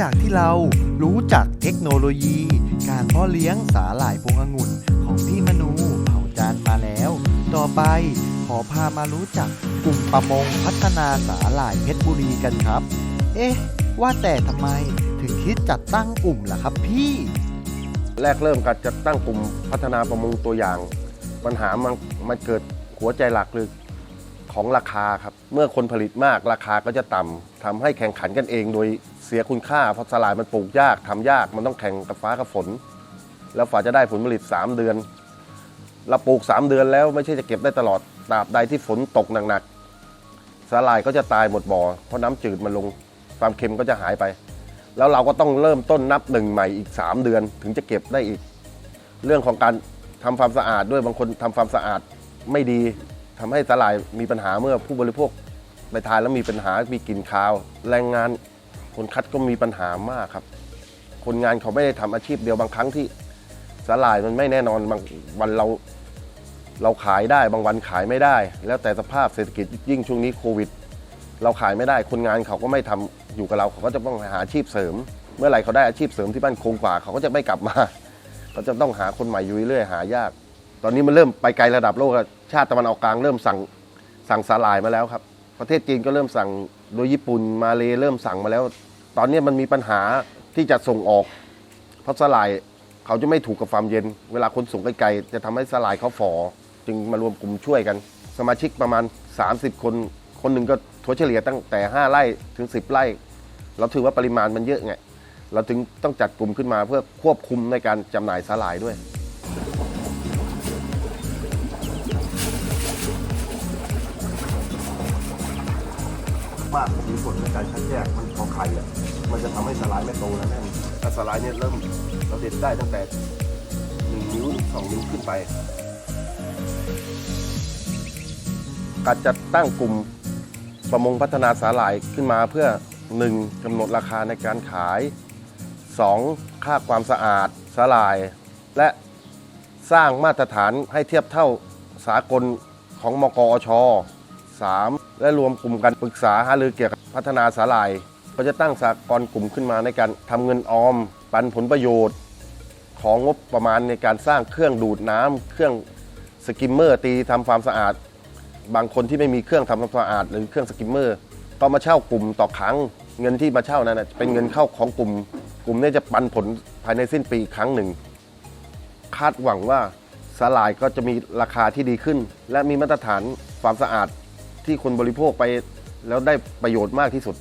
จากที่เรารู้จักเทคโนโลยี การเพาะเลี้ยงสาหร่ายพวงองุ่นของพี่มนูเผ่าจานมาแล้ว ต่อไปขอพามารู้จักกลุ่มประมงพัฒนาสาหร่ายเพชรบุรีกันครับ เอ๊ะ ว่าแต่ทำไมถึงคิดจัดตั้งกลุ่มล่ะครับพี่ แรกเริ่มการจัดตั้งกลุ่มพัฒนาประมงตัวอย่าง ปัญหามันมันเกิดหัวใจหลักเลย ของราคาครับ เมื่อคนผลิตมากราคาก็จะต่ำทำให้แข่งขันกันเอง โดยเสียคุณค่าเพราะสลายมันปลูกยากทำยากมันต้องแข่งกับฟ้ากับฝน แล้วฝ่าจะได้ผลผลิต 3 เดือนเราปลูก 3 เดือนแล้วไม่ใช่จะเก็บได้ตลอดตราบใดที่ฝนตกหนักๆสาหร่ายก็จะตายหมดบ่อ เพราะน้ำจืดมันลงความเค็มก็จะหายไป แล้วเราก็ต้องเริ่มต้นนับหนึ่งใหม่อีก 3 เดือนถึงจะเก็บได้อีก เรื่องของการทำความสะอาดด้วยบางคนทำความสะอาดไม่ดี ทำให้สาหร่ายมีปัญหาเมื่อผู้บริโภคไปทานแล้วมีปัญหา มีกลิ่นคาว แรงงานคนคัดก็มีปัญหามากครับ คนงานเขาไม่ได้ทำอาชีพเดียวบางครั้งที่สาหร่ายมันไม่แน่นอนบางวันเราเราขายได้บางวันขายไม่ได้ แล้วแต่สภาพเศรษฐกิจยิ่งช่วงนี้โควิด เราขายไม่ได้คนงานเขาก็ไม่ทำอยู่กับเราเขาก็จะต้องหาอาชีพเสริม เมื่อไหร่เขาได้อาชีพเสริมที่บ้านคงกว่าเขาก็จะไม่กลับมาเขาจะต้องหาคนใหม่อยู่เรื่อยหายาก อนนี้มันเริ่มไปไกลระดับโลกแล้วชาติตะวันออกกลางเริ่มสั่งสั่งสาหร่ายมาแล้วครับ ประเทศจีนก็เริ่มสั่งโดยญี่ปุ่นมาเลเริ่มสั่งมาแล้ว ตอนนี้มันมีปัญหาที่จะส่งออกเพราะสาหร่ายเขาจะไม่ถูกกับความเย็น เวลาคนส่งไกลๆจะทำให้สาหร่ายเขาฝ่อจึงมารวมกลุ่มช่วยกัน สมาชิกประมาณ 30 คนคนหนึ่งก็ถัวเฉลี่ยตั้งแต่ 5 ไร่ถึง 10 ไร่ เราถือว่าปริมาณมันเยอะไงเราถึงต้องจัดกลุ่มขึ้นมาเพื่อควบคุมในการจำหน่ายสาหร่ายด้วย มากมีผลในการคัดแยกมันของไข่อะมันจะทำให้สลายไม่โตแล้วแน่นถ้าสลายเนี่ยเริ่มเราเด็ดได้ตั้งแต่หนึ่งนิ้วสองนิ้วขึ้นไป การจัดตั้งกลุ่มประมงพัฒนาสาหร่ายขึ้นมาเพื่อ 1. กำหนดราคาในการขาย 2. ค่าความสะอาดสาหร่าย และสร้างมาตรฐานให้เทียบเท่าสากลของมกอช 3. และรวมกลุ่มกันปรึกษาหารือเกี่ยวกับพัฒนาสาหร่ายก็จะตั้งสากลกลุ่มขึ้นมาในการทำเงินออม ปันผลประโยชน์ ของงบประมาณในการสร้างเครื่องดูดน้ำเครื่องสกิมเมอร์ตีทำความสะอาด บางคนที่ไม่มีเครื่องทำความสะอาด หรือเครื่องสกิมเมอร์ ก็มาเช่ากลุ่มต่อครั้ง เงินที่มาเช่านั้นเป็นเงินเข้าของกลุ่ม กลุ่มนี้จะปันผลภายในสิ้นปีครั้งหนึ่ง คาดหวังว่าสาหร่ายก็จะมีราคาที่ดีขึ้น และมีมาตรฐานความสะอาด ที่คนบริโภคไปแล้วได้ประโยชน์มากที่สุด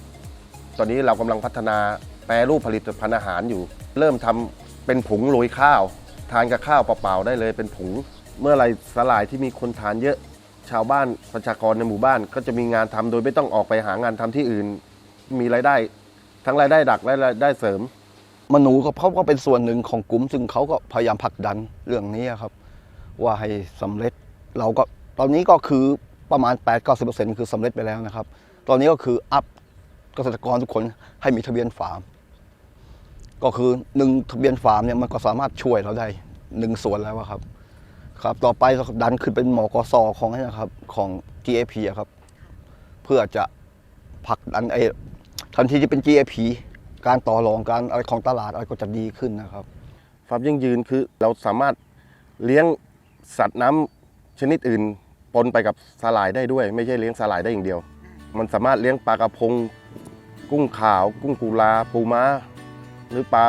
ตอนนี้เรากำลังพัฒนาแปรรูปผลิตภัณฑ์อาหารอยู่ เริ่มทำเป็นผงโรยข้าว ทานกับข้าวเปล่าๆได้เลยเป็นผง เมื่อไรสาหร่ายที่มีคนทานเยอะ ชาวบ้านประชากรในหมู่บ้าน ก็จะมีงานทำโดยไม่ต้องออกไปหางานทำที่อื่น มีรายได้ ทั้งรายได้ดักและรายได้เสริมมนูก็เขาก็เป็นส่วนหนึ่งของกลุ่ม ซึ่งเขาก็พยายามผลักดันเรื่องนี้ครับ ว่าให้สำเร็จเราก็ตอนนี้ก็คือ ประมาณ 8-90%คือสำเร็จไปแล้วนะครับ ตอนนี้ก็คืออัพเกษตรกรทุกคนให้มีทะเบียนฟาร์ม ก็คือหนึ่งทะเบียนฟาร์มเนี่ยมันก็สามารถช่วยเราได้หนึ่งส่วนแล้วอะครับ ครับ ต่อไปดันขึ้นเป็นหมอกสของนี่นะครับของ GAP อะครับ เพื่อจะผลักดันไอ้ทันทีที่เป็น GAP การต่อรองการอะไรของตลาดอะไรก็จะดีขึ้นนะครับความยั่งยืนคือเราสามารถเลี้ยงสัตว์น้ำชนิดอื่น ปนไปกับสาหร่ายได้ด้วย ไม่ใช่เลี้ยงสาหร่ายได้อย่างเดียว มันสามารถเลี้ยงปลากระพง กุ้งขาว กุ้งกุลา ปูม้า หรือปลา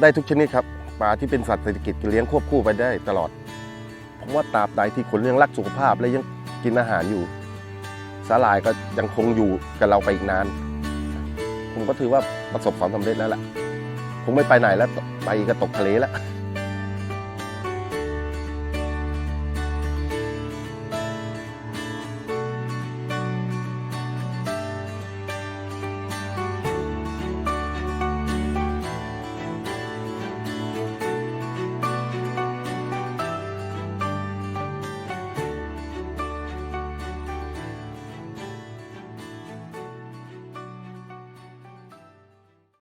ได้ทุกชนิดครับปลาที่เป็นสัตว์เศรษฐกิจเลี้ยงควบคู่ไปได้ตลอดผมว่าตราบใดที่คนเลี้ยงรักสุขภาพและยังกินอาหารอยู่สาหร่ายก็ยังคงอยู่กับเราไปอีกนาน ผมก็ถือว่าประสบความสำเร็จแล้วล่ะคงไม่ไปไหนแล้วไปก็ตกทะเลแล้ว